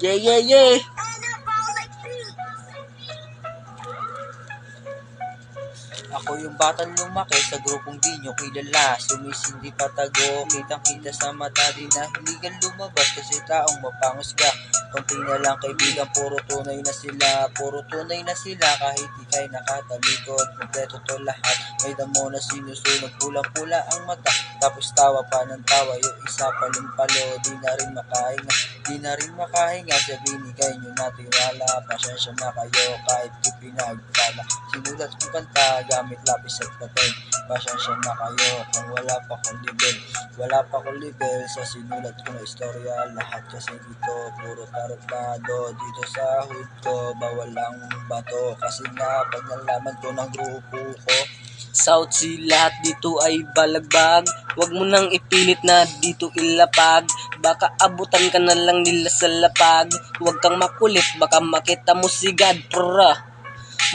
Yeah, yeah, yeah. Ako yung batang lumaki sa grupong di nyo kilala Sumisindi patago, kitang kita sa mata Di na hiligan lumabas kasi taong mapangusga Konti na lang kaibigan, puro tunay na sila Puro tunay na sila kahit di kayo nakatalikod. Kompleto to lahat, may damo na sinusunog Pulang-pula ang mata, tapos tawa pa ng tawa Yung isa palumpalo, di na rin makahinga. Di na rin makahinga sa binigay nyo na tiwala Pasensya na kayo kahit di pinagpala. Sinulat kong kanta gamit lapis at papel Pasensya na kayo kung wala pa akong level Wala pa akong level sa sinulat ko na istorya. Lahat kasi dito puro tarotado. Dito sa hood ko bawal ang bato. Kasi nga pag nalaman ko ng grupo ko. South Sea lahat dito ay balagbag Huwag mo nang ipilit na dito ilapag. Baka abutan ka na lang nila sa lapag. Huwag kang makulit baka makita mo si God. Prra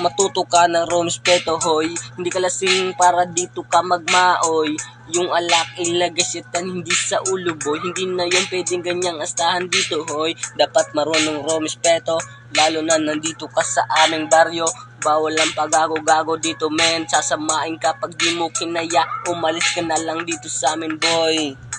Matuto ka ng romespeto hoy. Hindi ka lasing para dito ka magmaoy. Yung alak ilagay sitan hindi sa ulo boy. Hindi na yung pwedeng ganyang astahan dito hoy. Dapat marunong romespeto Lalo na nandito ka sa aming baryo. Bawal ang pagago-gago dito men. Sasamain ka pag di mo kinaya. Umalis ka na lang dito sa amin boy